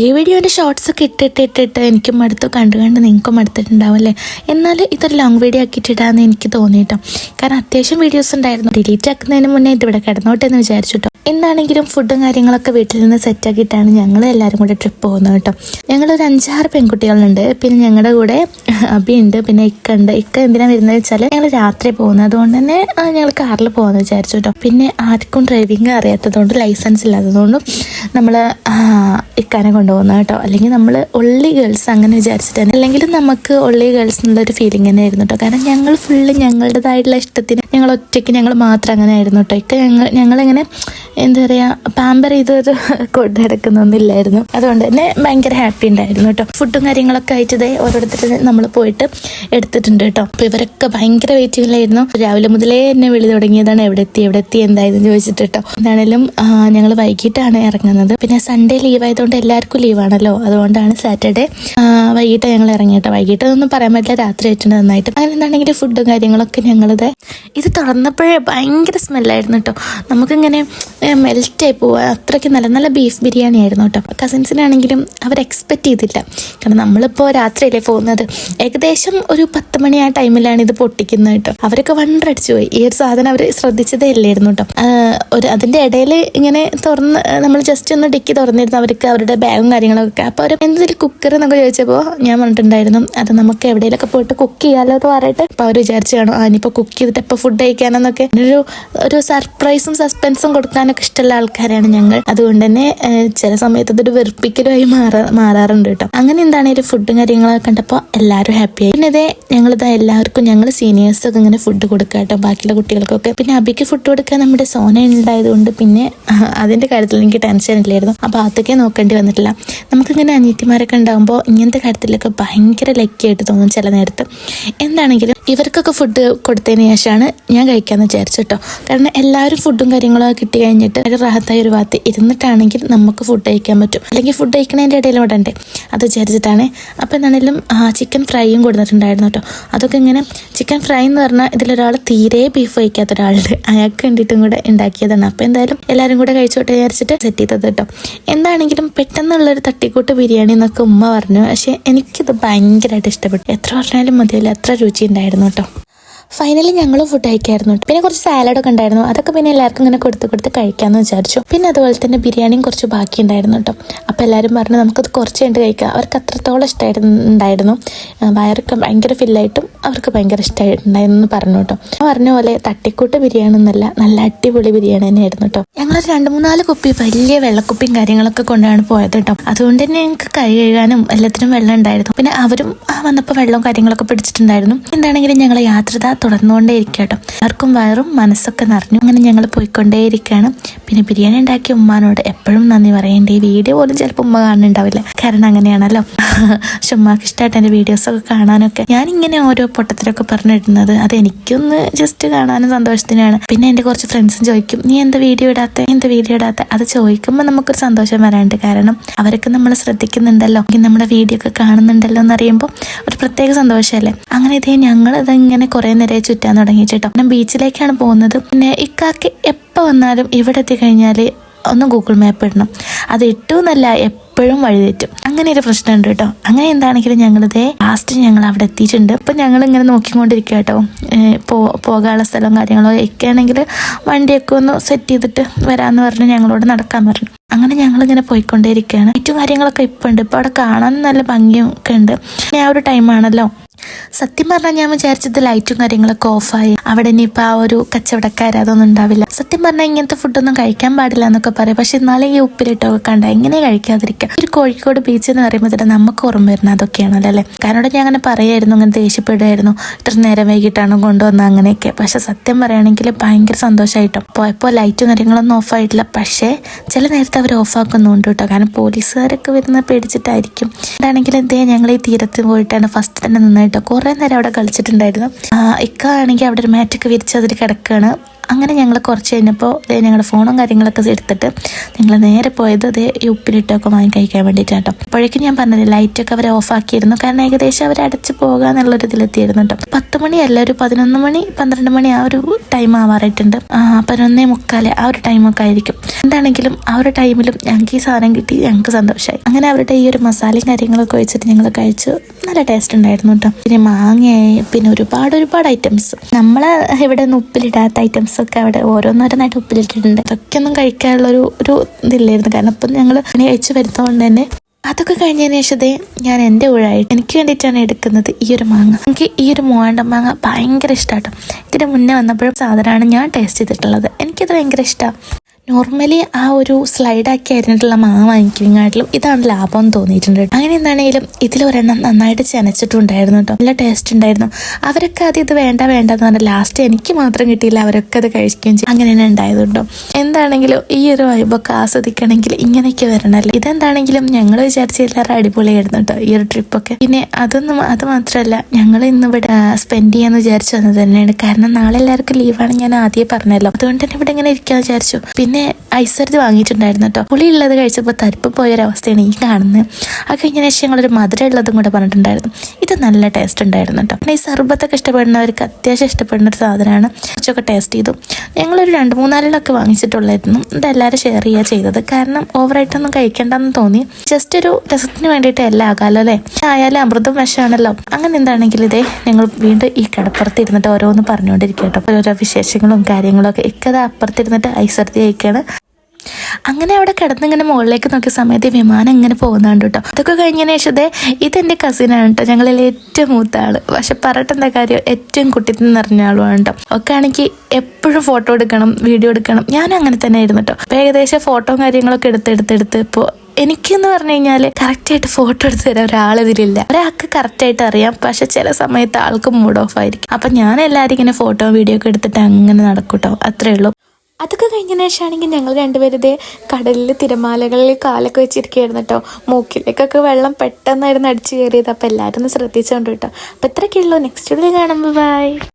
ഈ വീഡിയോന്റെ ഷോർട്സ് ഒക്കെ ഇട്ടിട്ട് ഇട്ടിട്ട് എനിക്ക് മടുത്തു. കണ്ടു കണ്ട് നിങ്ങൾക്കും മടുത്തിട്ടുണ്ടാവും അല്ലേ? എന്നാൽ ഇതൊരു ലോങ് വീഡിയോ ആക്കിയിട്ടിടാന്ന് എനിക്ക് തോന്നിയിട്ടോ. കാരണം അത്യാവശ്യം വീഡിയോസ് ഉണ്ടായിരുന്നു. ഡിലീറ്റ് ആക്കുന്നതിന് മുന്നേ ഇതിവിടെ കിടന്നോട്ടെ എന്ന് വിചാരിച്ചു കേട്ടോ എന്താണെങ്കിലും ഫുഡും കാര്യങ്ങളൊക്കെ വീട്ടിൽ നിന്ന് സെറ്റ് ആക്കിയിട്ടാണ് ഞങ്ങൾ എല്ലാവരും കൂടെ ട്രിപ്പ് പോകുന്നത് കേട്ടോ ഞങ്ങളൊരു അഞ്ചാറ് പെൺകുട്ടികളുണ്ട്. പിന്നെ ഞങ്ങളുടെ കൂടെ അബി ഉണ്ട് പിന്നെ ഇക്ക ഉണ്ട്. ഇക്ക എന്തിനാണ് വരുന്നത് വെച്ചാൽ ഞങ്ങൾ രാത്രി പോകുന്നത്. അതുകൊണ്ട് തന്നെ ഞങ്ങൾ കാറിൽ പോകുന്നത് വിചാരിച്ചു കേട്ടോ പിന്നെ ആർക്കും ഡ്രൈവിംഗ് അറിയാത്തതുകൊണ്ട് ലൈസൻസ് ഇല്ലാത്തതുകൊണ്ടും നമ്മൾ ഇക്കാനെ കൊണ്ടുപോകുന്നത് കേട്ടോ. അല്ലെങ്കിൽ നമ്മൾ ഒള്ളി ഗേൾസ് അങ്ങനെ വിചാരിച്ചിട്ട് തന്നെ. അല്ലെങ്കിൽ നമുക്ക് ഒള്ളി ഗേൾസ് എന്നുള്ളൊരു ഫീലിംഗ് തന്നെ ആയിരുന്നു കേട്ടോ. കാരണം ഞങ്ങൾ ഫുള്ള് ഞങ്ങളുടേതായിട്ടുള്ള ഇഷ്ടത്തിന് ഞങ്ങൾ ഒറ്റയ്ക്ക് ഞങ്ങൾ മാത്രം അങ്ങനെ ആയിരുന്നു കേട്ടോ. ഇക്ക ഞങ്ങൾ ഞങ്ങളിങ്ങനെ എന്താ പറയുക പാമ്പർ ചെയ്തൊരു കൊണ്ട് നടക്കുന്നൊന്നുമില്ലായിരുന്നു അതുകൊണ്ട് തന്നെ ഭയങ്കര ഹാപ്പി ഉണ്ടായിരുന്നു കേട്ടോ. ഫുഡും കാര്യങ്ങളൊക്കെ അയച്ചതേ ഓരോരുത്തർ നമ്മൾ പോയിട്ട് എടുത്തിട്ടുണ്ട് കേട്ടോ. അപ്പോൾ ഇവരൊക്കെ ഭയങ്കര വെയിറ്റിങ്ങിലായിരുന്നു രാവിലെ മുതലേ എന്നെ വിളി തുടങ്ങിയതാണ്. എവിടെ എത്തി എവിടെ എത്തി എന്തായിരുന്നു ചോദിച്ചിട്ട് കേട്ടോ. എന്താണേലും ഞങ്ങൾ വൈകിട്ടാണ് ഇറങ്ങുന്നത് പിന്നെ സൺഡേ ലീവ് ആയതുകൊണ്ട് എല്ലാവർക്കും ലീവാണല്ലോ അതുകൊണ്ടാണ് സാറ്റർഡേ വൈകിട്ട് ഞങ്ങൾ ഇറങ്ങിയിട്ട് വൈകിട്ട് ഒന്നും പറയാൻ പറ്റില്ല രാത്രി ആയിട്ടുണ്ട് നന്നായിട്ട്. അങ്ങനെ എന്താണെങ്കിൽ ഫുഡും കാര്യങ്ങളൊക്കെ ഞങ്ങളിത് ഇത് തുറന്നപ്പോഴേ ഭയങ്കര സ്മെല്ലായിരുന്നു കേട്ടോ നമുക്കിങ്ങനെ മെൽറ്റായി പോവുക അത്രയ്ക്ക് നല്ല നല്ല ബീഫ് ബിരിയാണി ആയിരുന്നു കേട്ടോ കസിൻസിനാണെങ്കിലും അവർ എക്സ്പെക്ട് ചെയ്തില്ല. കാരണം നമ്മളിപ്പോൾ രാത്രിയല്ലേ പോകുന്നത്. ഏകദേശം ഒരു പത്ത് മണി ആ ടൈമിലാണ് ഇത് പൊട്ടിക്കുന്നത് കേട്ടോ അവരൊക്കെ വണ്ടടിച്ചു പോയി. ഈ ഒരു സാധനം അവർ ശ്രദ്ധിച്ചതേ ഇല്ലായിരുന്നു കേട്ടോ ഒരു അതിന്റെ ഇടയിൽ ഇങ്ങനെ തുറന്ന് നമ്മൾ ജസ്റ്റ് ഒന്ന് ഡിക്കി തുറന്നിരുന്നു. അവർക്ക് അവരുടെ ബാഗും കാര്യങ്ങളൊക്കെ. അപ്പോൾ അവർ എന്തൊരു കുക്കർ എന്നൊക്കെ ചോദിച്ചപ്പോൾ ഞാൻ പറഞ്ഞിട്ടുണ്ടായിരുന്നു അത് നമുക്ക് എവിടെയെങ്കിലൊക്കെ പോയിട്ട് കുക്ക് ചെയ്യാമല്ലോ എന്ന് പറഞ്ഞിട്ട്. അപ്പോൾ അവർ വിചാരിച്ചു കാണും അതിനിപ്പോൾ കുക്ക് ചെയ്തിട്ട് ഇപ്പോൾ ഫുഡ് കഴിക്കാനെന്നൊക്കെ. ഒരു ഒരു സർപ്രൈസും സസ്പെൻസും കൊടുക്കാനൊക്കെ ഇഷ്ടമുള്ള ആൾക്കാരാണ് ഞങ്ങൾ. അതുകൊണ്ട് തന്നെ ചില സമയത്ത് അതൊരു വെറുപ്പിക്കലുമായി മാറാ മാറാറുണ്ട് കേട്ടോ. അങ്ങനെ എന്താണെങ്കിലും ഫുഡും കാര്യങ്ങളൊക്കെ കണ്ടപ്പോൾ എല്ലാവരും ഹാപ്പിയായി പിന്നെ ഇതേ ഞങ്ങളിതാ എല്ലാവർക്കും ഞങ്ങൾ സീനിയേഴ്സൊക്കെ ഇങ്ങനെ ഫുഡ് കൊടുക്കുക കേട്ടോ ബാക്കിയുള്ള കുട്ടികൾക്കൊക്കെ. പിന്നെ അബിക്ക് ഫുഡ് കൊടുക്കാൻ നമ്മുടെ സോന ഉണ്ടായതുകൊണ്ട് പിന്നെ അതിന്റെ കാര്യത്തിൽ എനിക്ക് ടെൻഷൻ ഇല്ലായിരുന്നു അപ്പോൾ അതൊക്കെ നോക്കേണ്ടി വന്നിട്ടില്ല. നമുക്കിങ്ങനെ അനിയത്തിമാരൊക്കെ ഉണ്ടാകുമ്പോൾ ഇങ്ങനത്തെ കാര്യത്തിലൊക്കെ ഭയങ്കര ലക്കിയായിട്ട് തോന്നും ചില നേരത്ത്. എന്താണെങ്കിലും ഇവർക്കൊക്കെ ഫുഡ് കൊടുത്തതിന് ശേഷമാണ് ഞാൻ കഴിക്കാമെന്ന് വിചാരിച്ചു കേട്ടോ കാരണം എല്ലാവരും ഫുഡും കാര്യങ്ങളൊക്കെ കിട്ടി കഴിഞ്ഞിട്ട് ഒരു റാഹത്തായ ഒരു ഭാഗത്ത് ഇരുന്നിട്ടാണെങ്കിൽ നമുക്ക് ഫുഡ് കഴിക്കാൻ പറ്റും. അല്ലെങ്കിൽ ഫുഡ് കഴിക്കണതിന്റെ ഇടയിൽ വിടണ്ടേ അത് വിചാരിച്ചിട്ടാണ്. അപ്പോൾ എന്താണെങ്കിലും ചിക്കൻ ഫ്രൈയും കൊടുത്തിട്ടുണ്ടായിരുന്നു കേട്ടോ അതൊക്കെ ഇങ്ങനെ ചിക്കൻ ഫ്രൈ എന്ന് പറഞ്ഞാൽ ഇതിലൊരാൾ തീരെ ബീഫ് കഴിക്കാത്ത ഒരാളുണ്ട്. അയാൾക്ക് വേണ്ടിയിട്ടും കൂടെ ഉണ്ടാക്കിയതാണ്. അപ്പോൾ എന്തായാലും എല്ലാവരും കൂടെ കഴിച്ചോട്ടെ വിചാരിച്ചിട്ട് സെറ്റ് ചെയ്തത് കേട്ടോ എന്താണെങ്കിലും പെട്ടെന്നുള്ളൊരു തട്ടിക്കൂട്ട് ബിരിയാണി എന്നൊക്കെ ഉമ്മ പറഞ്ഞു. പക്ഷെ എനിക്കിത് ഭയങ്കരമായിട്ട് ഇഷ്ടപ്പെട്ടു. എത്ര പറഞ്ഞാലും മതിയല്ല അത്ര രുചി ഉണ്ടായിരുന്നു കേട്ടോ ഫൈനലി ഞങ്ങൾ ഫുഡ് കഴിക്കായിരുന്നു. പിന്നെ കുറച്ച് സാലഡൊക്കെ ഉണ്ടായിരുന്നു. അതൊക്കെ പിന്നെ എല്ലാവർക്കും ഇങ്ങനെ കൊടുത്ത് കൊടുത്ത് കഴിക്കാമെന്ന് വിചാരിച്ചു. പിന്നെ അതുപോലെ തന്നെ ബിരിയാണിയും കുറച്ച് ബാക്കി ഉണ്ടായിരുന്നു കേട്ടോ. അപ്പോൾ എല്ലാവരും പറഞ്ഞു നമുക്കത് കുറച്ച് കഴിഞ്ഞിട്ട് കഴിക്കാം. അവർക്ക് അത്രത്തോളം ഇഷ്ടമായിരുന്നു ഉണ്ടായിരുന്നു. ഭയങ്കര ഫില്ലായിട്ടും അവർക്ക് ഭയങ്കര ഇഷ്ടമായിട്ടുണ്ടായിരുന്നു പറഞ്ഞു കേട്ടോ. പറഞ്ഞ പോലെ തട്ടിക്കൂട്ട് ബിരിയാണി ഒന്നല്ല നല്ല അടിപൊളി ബിരിയാണി തന്നെയായിരുന്നു കേട്ടോ. ഞങ്ങൾ രണ്ട് മൂന്നാൽ കുപ്പി വലിയ വെള്ളക്കുപ്പിയും കാര്യങ്ങളൊക്കെ കൊണ്ടാണ് പോയത് കേട്ടോ. അതുകൊണ്ട് തന്നെ ഞങ്ങൾക്ക് കൈ കഴുകാനും എല്ലാത്തിനും വെള്ളം ഉണ്ടായിരുന്നു. പിന്നെ അവരും വന്നപ്പോൾ വെള്ളവും കാര്യങ്ങളൊക്കെ പിടിച്ചിട്ടുണ്ടായിരുന്നു. എന്താണെങ്കിലും ഞങ്ങൾ യാത്ര തുടർന്നുകൊണ്ടേ ഇരിക്കുക കേട്ടോ ആർക്കും വയറും മനസ്സൊക്കെ നിറഞ്ഞു അങ്ങനെ ഞങ്ങൾ പോയിക്കൊണ്ടേയിരിക്കുകയാണ്. പിന്നെ ബിരിയാണി ഉണ്ടാക്കിയ ഉമ്മാനോട് എപ്പോഴും നന്ദി പറയേണ്ടേ വീഡിയോ പോലും ചിലപ്പോൾ ഉമ്മ കാണുന്നുണ്ടാവില്ല. കാരണം അങ്ങനെയാണല്ലോ. പക്ഷെ ഉമ്മാക്ക് ഇഷ്ടമായിട്ട് എന്റെ വീഡിയോസൊക്കെ കാണാനൊക്കെ ഞാനിങ്ങനെ ഓരോ പൊട്ടത്തിലൊക്കെ പറഞ്ഞിടുന്നത്. അത് എനിക്കൊന്ന് ജസ്റ്റ് കാണാനും സന്തോഷത്തിനാണ്. പിന്നെ എന്റെ കുറച്ച് ഫ്രണ്ട്സും ചോദിക്കും നീ എന്താ വീഡിയോ ഇടാത്ത? എന്ത് വീഡിയോ ഇടാത്ത? അത് ചോദിക്കുമ്പോൾ നമുക്കൊരു സന്തോഷം വരാണ്ട് കാരണം അവരൊക്കെ നമ്മൾ ശ്രദ്ധിക്കുന്നുണ്ടല്ലോ. നമ്മുടെ വീഡിയോ ഒക്കെ കാണുന്നുണ്ടല്ലോ എന്ന് അറിയുമ്പോൾ ഒരു പ്രത്യേക സന്തോഷമല്ലേ? അങ്ങനെ ഇതേ ഞങ്ങൾ ഇതിങ്ങനെ കുറേ നിരയെ ചുറ്റാൻ തുടങ്ങി കേട്ടോ പിന്നെ ബീച്ചിലേക്കാണ് പോകുന്നത്. പിന്നെ ഇക്കാക്ക് എപ്പോൾ വന്നാലും ഇവിടെ എത്തിക്കഴിഞ്ഞാൽ ഒന്ന് ഗൂഗിൾ മാപ്പ് ഇടണം. അത് ഇട്ടുമെന്നല്ല എപ്പോഴും വഴി തെറ്റും അങ്ങനെ ഒരു പ്രശ്നമുണ്ട് കേട്ടോ. അങ്ങനെ എന്താണെങ്കിലും ഞങ്ങളിതേ ലാസ്റ്റ് ഞങ്ങൾ അവിടെ എത്തിയിട്ടുണ്ട്. അപ്പം ഞങ്ങൾ ഇങ്ങനെ നോക്കിക്കൊണ്ടിരിക്കുക കേട്ടോ പോകാനുള്ള സ്ഥലവും കാര്യങ്ങളോ ഒക്കെയാണെങ്കിൽ വണ്ടിയൊക്കെ ഒന്ന് സെറ്റ് ചെയ്തിട്ട് വരാമെന്ന് പറഞ്ഞ് ഞങ്ങളോട് നടക്കാൻ പറഞ്ഞു. അങ്ങനെ ഞങ്ങളിങ്ങനെ പോയിക്കൊണ്ടേയിരിക്കുകയാണ്. ഏറ്റവും കാര്യങ്ങളൊക്കെ ഇപ്പം ഉണ്ട് ഇപ്പോൾ അവിടെ കാണാൻ നല്ല ഭംഗിയൊക്കെ ഉണ്ട്. പിന്നെ ആ ഒരു ടൈമാണല്ലോ സത്യം പറഞ്ഞാൽ ഞാൻ വിചാരിച്ചത് ലൈറ്റും കാര്യങ്ങളൊക്കെ ഓഫായി അവിടെ ഇനിയിപ്പോൾ ആ ഒരു കച്ചവടക്കാർ അതൊന്നും ഉണ്ടാവില്ല. സത്യം പറഞ്ഞാൽ ഇങ്ങനത്തെ ഫുഡൊന്നും കഴിക്കാൻ പാടില്ല എന്നൊക്കെ പറയും. പക്ഷെ എന്നാലും ഈ ഉപ്പിലിട്ടൊക്കെ കണ്ട എങ്ങനെ കഴിക്കാതിരിക്കാം ഒരു കോഴിക്കോട് ബീച്ച് എന്ന് പറയുമ്പോൾ തന്നെ നമുക്ക് ഓർമ്മ വരുന്നത് അതൊക്കെയാണല്ലോ അല്ലേ? കാരണം ഞാൻ അങ്ങനെ പറയായിരുന്നു അങ്ങനെ ദേഷ്യപ്പെടുമായിരുന്നു ഇത്ര നേരം വൈകിട്ടാണ് കൊണ്ടുവന്നത് അങ്ങനെയൊക്കെ. പക്ഷെ സത്യം പറയുകയാണെങ്കിൽ ഭയങ്കര സന്തോഷമായിട്ടോ പോയപ്പോൾ ലൈറ്റും കാര്യങ്ങളൊന്നും ഓഫായിട്ടില്ല പക്ഷേ ചില നേരത്തെ അവർ ഓഫാക്കുന്നുണ്ട് കേട്ടോ. കാരണം പോലീസുകാരൊക്കെ വരുന്ന പേടിച്ചിട്ടായിരിക്കും. എന്താണെങ്കിലും ഇതേ ഞങ്ങൾ ഈ തീരത്ത് പോയിട്ടാണ് ഫസ്റ്റ് തന്നെ നിന്നായിട്ടോ കുറേ നേരം അവിടെ കളിച്ചിട്ടുണ്ടായിരുന്നു. ഇക്ക ആണെങ്കിൽ അവിടെ ഒരു മാറ്റൊക്കെ വിരിച്ച് അതിൽ കിടക്കുകയാണ് അങ്ങനെ ഞങ്ങൾ കുറച്ച് കഴിഞ്ഞപ്പോൾ ഞങ്ങളുടെ ഫോണും കാര്യങ്ങളൊക്കെ എടുത്തിട്ട് ഞങ്ങൾ നേരെ പോയത് അതേ ഉപ്പിലിട്ടൊക്കെ വാങ്ങി കഴിക്കാൻ വേണ്ടിയിട്ടാണ് കേട്ടോ അപ്പോഴേക്കും ഞാൻ പറഞ്ഞത് ലൈറ്റൊക്കെ ഓഫ് ആക്കിയിരുന്നു. കാരണം ഏകദേശം അവർ അടച്ച് പോകുക എന്നുള്ളൊരു ഇതിലെത്തിയിരുന്നു കേട്ടോ പത്ത് മണിയല്ല ഒരു പതിനൊന്ന് മണി പന്ത്രണ്ട് മണി ആ ഒരു ടൈം ആവാറായിട്ടുണ്ട്. പതിനൊന്നേ മുക്കാൽ ആ ഒരു ടൈമൊക്കെ ആയിരിക്കും. എന്താണെങ്കിലും ആ ഒരു ടൈമിലും ഞങ്ങൾക്ക് ഈ സാധനം കിട്ടി ഞങ്ങൾക്ക് സന്തോഷമായി അങ്ങനെ അവരുടെ ഈ ഒരു മസാലയും കാര്യങ്ങളൊക്കെ വെച്ചിട്ട് ഞങ്ങൾ കഴിച്ചു. നല്ല ടേസ്റ്റ് ഉണ്ടായിരുന്നു കേട്ടോ പിന്നെ മാങ്ങയായി പിന്നെ ഒരുപാട് ഒരുപാട് ഐറ്റംസ് നമ്മൾ ഇവിടെ നിന്ന് ഉപ്പിലിടാത്ത ഐറ്റംസ് ഒക്കെ അവിടെ ഓരോന്നോരോന്നായിട്ട് ഉപ്പിലിട്ടിട്ടുണ്ട്. അതൊക്കെ ഒന്നും കഴിക്കാനുള്ള ഒരു ഒരു ഇതില്ലായിരുന്നു. കാരണം ഇപ്പം ഞങ്ങൾ പണി കഴിച്ച് വരുന്നതുകൊണ്ട് തന്നെ അതൊക്കെ കഴിഞ്ഞതിന് ശേഷത്തെ ഞാൻ എന്റെ ഊഴായിട്ട് എനിക്ക് വേണ്ടിയിട്ടാണ് എടുക്കുന്നത് ഈ ഒരു മാങ്ങ. എനിക്ക് ഈ ഒരു മൂവാണ്ട മാങ്ങ ഭയങ്കര ഇഷ്ടമാട്ടോ ഇതിന് മുന്നേ വന്നപ്പോഴും സാധനമാണ് ഞാൻ ടേസ്റ്റ് ചെയ്തിട്ടുള്ളത്. എനിക്കത് ഭയങ്കര ഇഷ്ടമാണ് നോർമലി ആ ഒരു സ്ലൈഡാക്കി അരിഞ്ഞിട്ടുള്ള മാ വാങ്ങിക്കുന്നതിനാട്ടിലും ഇതാണ് ലാഭം തോന്നിയിട്ടുണ്ട് അങ്ങനെ എന്താണെങ്കിലും ഇതിലൊരെണ്ണം നന്നായിട്ട് ചെനച്ചിട്ടുണ്ടായിരുന്നു കേട്ടോ. നല്ല ടേസ്റ്റ് ഉണ്ടായിരുന്നു. അവരൊക്കെ അത് ഇത് വേണ്ട വേണ്ട എന്ന് പറഞ്ഞാൽ ലാസ്റ്റ് എനിക്ക് മാത്രം കിട്ടിയില്ല. അവരൊക്കെ അത് കഴിക്കുകയും ചെയ്യും അങ്ങനെ തന്നെ ഉണ്ടായത് കേട്ടോ. എന്താണെങ്കിലും ഈ ഒരു വൈബൊക്കെ ആസ്വദിക്കണമെങ്കിൽ ഇങ്ങനെയൊക്കെ വരണമല്ലോ ഇതെന്താണെങ്കിലും ഞങ്ങൾ വിചാരിച്ച എല്ലാവരും അടിപൊളിയായിരുന്നു കേട്ടോ ഈ ഒരു ട്രിപ്പൊക്കെ പിന്നെ അതൊന്നും അത് മാത്രമല്ല ഞങ്ങൾ ഇന്നിവിടെ സ്പെൻഡ് ചെയ്യാന്ന് വിചാരിച്ചു വന്നത് തന്നെയാണ്. കാരണം നാളെ എല്ലാവർക്കും ലീവാണ് ഞാൻ ആദ്യം പറഞ്ഞല്ലോ. അതുകൊണ്ട് തന്നെ ഇവിടെ ഇങ്ങനെ ഇരിക്കാന്ന് വിചാരിച്ചു. പിന്നെ ഐസർജ് വാങ്ങിയിട്ടുണ്ടായിരുന്നു കേട്ടോ പുളി ഉള്ളത് കഴിച്ചപ്പോൾ തരിപ്പ് പോയൊരവസ്ഥയാണ് ഈ കാണുന്നത്. അത് കഴിഞ്ഞ ശേഷം ഞങ്ങളൊരു മധുരം ഉള്ളതും കൂടെ പറഞ്ഞിട്ടുണ്ടായിരുന്നു. ഇത് നല്ല ടേസ്റ്റ് ഉണ്ടായിരുന്നു കേട്ടോ പിന്നെ ഈ സർബത്തൊക്കെ ഇഷ്ടപ്പെടുന്നവർക്ക് അത്യാവശ്യം ഇഷ്ടപ്പെടുന്ന ഒരു സാധനമാണ്. കുറച്ചൊക്കെ ടേസ്റ്റ് ചെയ്തു. ഞങ്ങളൊരു രണ്ട് മൂന്നാലിലൊക്കെ വാങ്ങിച്ചിട്ടുള്ളായിരുന്നു. ഇതെല്ലാവരും ഷെയർ ചെയ്യുക ചെയ്തത്. കാരണം ഓവറായിട്ടൊന്നും കഴിക്കേണ്ടെന്ന് തോന്നി. ജസ്റ്റ് ഒരു രസത്തിന് വേണ്ടിയിട്ട് എല്ലാം ആകാമല്ലോ അല്ലേ? ആയാലും അമൃതം വിഷമാണല്ലോ. അങ്ങനെ എന്താണെങ്കിൽ ഇതേ ഞങ്ങൾ വീണ്ടും ഈ കടപ്പുറത്ത് ഇരുന്നിട്ട് ഓരോന്ന് പറഞ്ഞുകൊണ്ടിരിക്കുക കേട്ടോ ഓരോരോ വിശേഷങ്ങളും കാര്യങ്ങളും ഒക്കെ ഇക്കത് അപ്പുറത്തിരുന്നിട്ട് ഐശ്വര്യ കഴിക്കുകയാണ് അങ്ങനെ അവിടെ കിടന്നിങ്ങനെ മുകളിലേക്ക് നോക്കിയ സമയത്ത് വിമാനം ഇങ്ങനെ പോകുന്നുണ്ട് കേട്ടോ. അതൊക്കെ കഴിഞ്ഞതിന് ശേഷം ഇത് ഇതെന്റെ കസിനാണ് കേട്ടോ. ഞങ്ങളിൽ ഏറ്റവും മൂത്ത ആൾ. പക്ഷെ എന്താ കാര്യം? ഏറ്റവും കുട്ടിത്തിൽ നിറഞ്ഞ ആളുമാണ് കേട്ടോ. ഒക്കെ ആണെങ്കിൽ എപ്പോഴും ഫോട്ടോ എടുക്കണം വീഡിയോ എടുക്കണം. ഞാനും അങ്ങനെ തന്നെ ആയിരുന്നു കേട്ടോ. ഏകദേശം ഫോട്ടോയും കാര്യങ്ങളൊക്കെ എടുത്തെടുത്തെടുത്ത് ഇപ്പോൾ എനിക്കെന്ന് പറഞ്ഞു കഴിഞ്ഞാൽ കറക്റ്റായിട്ട് ഫോട്ടോ എടുത്ത് തരാൻ ഒരാളിതിലില്ല ഒരാൾക്ക് കറക്റ്റായിട്ട് അറിയാം. പക്ഷെ ചില സമയത്ത് ആൾക്ക് മൂഡ് ഓഫ് ആയിരിക്കും. അപ്പം ഞാൻ എല്ലാവരും ഇങ്ങനെ ഫോട്ടോ വീഡിയോ ഒക്കെ എടുത്തിട്ട് അങ്ങനെ നടക്കൂട്ടോ അത്രേ ഉള്ളൂ. അതൊക്കെ കഴിഞ്ഞ ശേഷമാണെങ്കിൽ ഞങ്ങൾ രണ്ടുപേരും ഇതേ കടലിൽ തിരമാലകളിൽ കാലൊക്കെ വെച്ചിരിക്കുകയായിരുന്നു കേട്ടോ. മൂക്കിലേക്കൊക്കെ വെള്ളം പെട്ടെന്നായിരുന്നു അടിച്ചു കയറിയത്. അപ്പോൾ എല്ലാവരും ഒന്ന് ശ്രദ്ധിച്ചുകൊണ്ട് കേട്ടോ. അപ്പോൾ ഇത്രയൊക്കെ ഉള്ളൂ നെക്സ്റ്റ് വീഡിയോ കാണുമ്പോൾ ബൈ